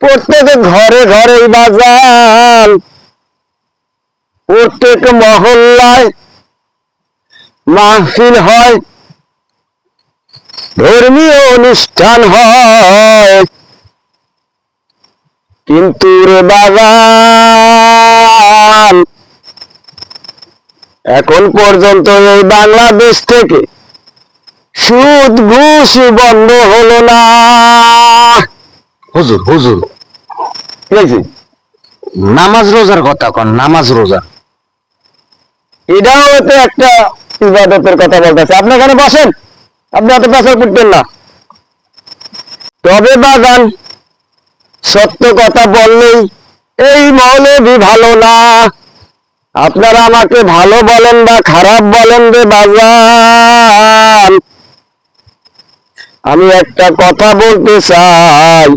প্রত্যেক ঘরে ঘরে বাজার। প্রত্যেক মহল্লায় মাহফিল হয়। ধর্মীয় অনুষ্ঠান হয়। কিন্তু রে বাগান এখন পর্যন্ত এই বাংলাদেশ থেকে সুদ ঘুষ বন্ধ হলো না। হুজুর হুজুর। নামাজ রোজার কথা কন, নামাজ রোজা। এটাও তো একটা ইবাদতের কথা বলতেছে। আপনি এখানে বসেন। আপনি অত পেশা করতেন না। তবে বাগান সত্য কথা বললেই এই মৌলবি ভালো না। আপনারা আমাকে ভালো বলেন বা খারাপ বলেন রে বাগান আমি একটা কথা বলতে চাই।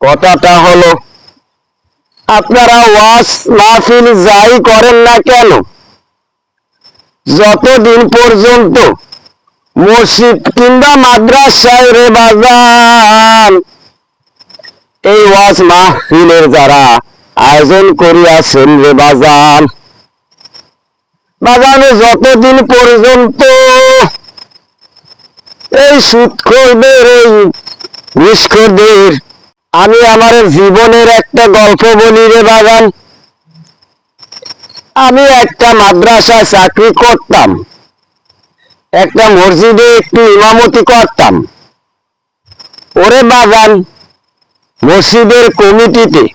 কথাটা হলো, আপনারা ওয়াজ মাহফিল যাই করেন না কেন? যতদিন পর্যন্ত মসজিদ কিংবা মাদ্রাসায় রে বাজান, এই ওয়াজ মাহফিলের যারা আয়োজন করিয়াছেন রে বাজান, বাজানে যতদিন পর্যন্ত এই সুৎখোরদের, এই ঘুষখোরদের আমি আমার জীবনের একটা গল্প বলি রে বাগান। আমি একটা মাদ্রাসায় চাকরি করতাম। একটা মসজিদে একটু ইমামতি করতাম। ওরে বাগান, মসজিদের কমিটিতে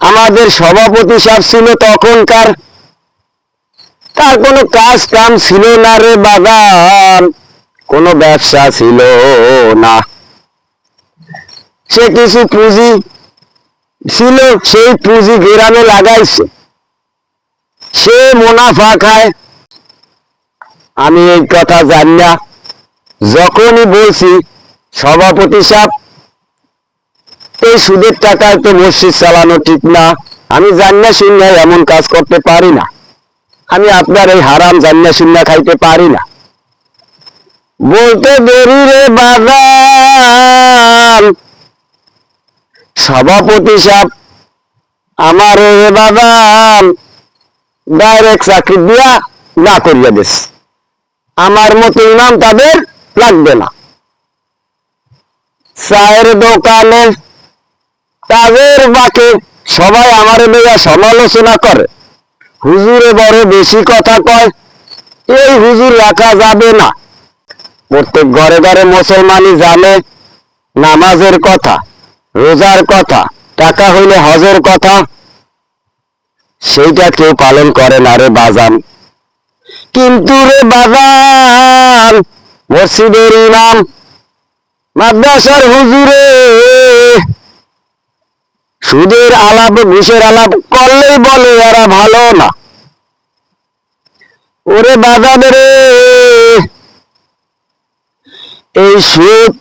আমাদের সভাপতি সাহেব ছিল তখনকার। তার কোনো কাজ কাম ছিল না রে বাগান। কোনো ব্যবসা ছিল না। সে কিছু পুঁজি ছিল, সেই পুঁজি গ্রামে লাগাইছে। সে মুনাফা খায়। আমি এই কথা জানি না। যখনই বলছি, সভাপতি সাহেব, এই সুদের টাকায় তো মসজিদ চালানো ঠিক না। আমি জানি না শূন্য এমন কাজ করতে পারি না। আমি আপনার এই হারাম জান্না শূন্য খাইতে পারি না। বলতে দেরি রে বাগান সভাপতি সাহেব, আমার বাগান ডাইরেক্ট চাকরি দিয়া না করিয়া দিস। আমার মতো ইমাম তাদের লাগবে না। চায়ের দোকানে তাদের বাকে সবাই আমার লইয়া সমালোচনা করে। হুজুরে বড় বেশি কথা কয়, এই হুজুর রাখা যাবে না। প্রত্যেক ঘরে ঘরে মুসলমানই জানে নামাজের কথা। রোজার কথা, টাকা হইলে হজের কথা, সেইটা কেউ পালন করে না রে বাজান। কিন্তু রে বাজান, মসজিদের ইমাম, মাদ্রাসার হুজুরে, সুদের আলাপ, ঘুষের আলাপ করলেই বলে এরা ভালো না। ওরে বাজান রে, এই সুদ,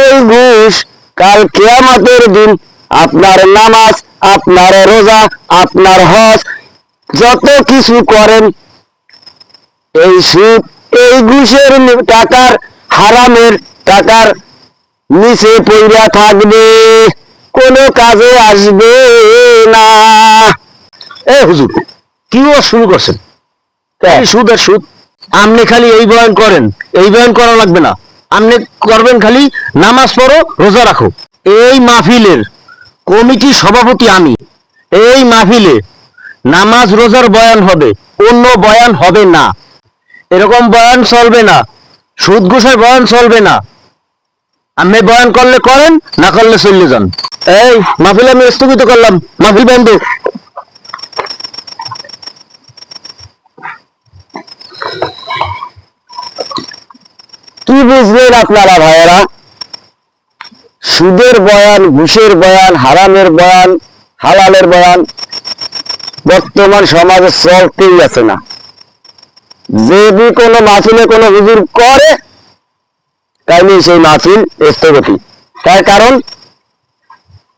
এই ঘুষ কাল কেয়ামতের দিন আপনার নামাজ আপনার রোজা আপনার হজ যত কিছু করেন এই সুদ এই ঘুষের টাকার হারামের টাকার নিচে পইরা থাকবে কোনো কাজে আসবে না। এ হুজুর কি শুরু করছেন? সুদ আর সুদ আপনি খালি এই বয়ান করেন এই বয়ান করা লাগবে না। আপনি করবেন খালি নামাজ পড়ো, রোজা রাখো। এই মাহফিলের কমিটি সভাপতি আমি। এই মাহফিলে নামাজ, রোজার বয়ান হবে। অন্য বয়ান হবে না। এরকম বয়ান চলবে না। সুদ ঘুষের বয়ান চলবে না। আপনি বয়ান করলে করেন, না করলে চলে যান। এই মাহফিল আমি স্থগিত করলাম। মাহফিল বন্ধ। বুঝলেন আপনারা ভাইয়েরা? সুদের বয়ান, ঘুষের বয়ান, হারামের বয়ান, হালালের বয়ান, বর্তমান সমাজে চলতেই আছে না। যদি কোনো মাহফিলে কোনো হুজুর করে, তাইলে সেই মাহফিল স্থগতি। তার কারণ,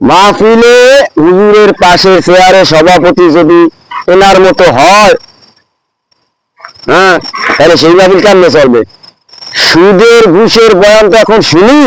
মাহফিলে হুজুরের পাশে চেয়ারে সভাপতি যদি এনার মতো হয় হ্যাঁ তাহলে সেই মাহফিল কেমনে চলবে? সুদের ঘুষের বয়ান তো এখন শুনি।